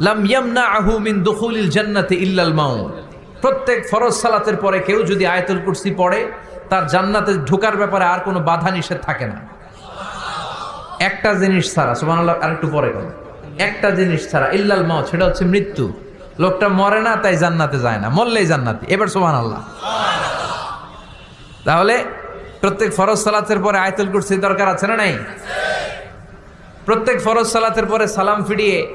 লাম ইয়ামনাহু মিন জান্নাতি ইল্লাল প্রত্যেক ফরজ সালাতের পরে কেউ যদি আয়াতুল কুরসি পড়ে, তার জান্নাতে ঢোকার ব্যাপারে আর কোনো বাধা নিষেধ থাকে না। একটা জিনিস ছাড়া, সুবহানাল্লাহ আরেকটু পরে কথা একটা জিনিস ছাড়া, ইল্লাল মাউত, সেটা হচ্ছে মৃত্যু। লোকটা মরে না, তাই জান্নাতে যায় না। মরলেই জান্নাতি। এবার সুবহানাল্লাহ। তাহলে প্রত্যেক ফরজ সালাতের পরে আয়াতুল কুরসি দরকার আছে না নাই? প্রত্যেক ফরজ সালাতের পরে সালাম ফিরিয়ে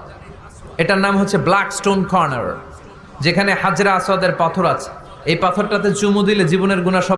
এটার নাম হচ্ছে ব্ল্যাক স্টোন কর্নার যেখানে হাজরা আসাদের পাথর আছে। এই পাথরটাতে চুমু দিলে জীবনের গুণা সব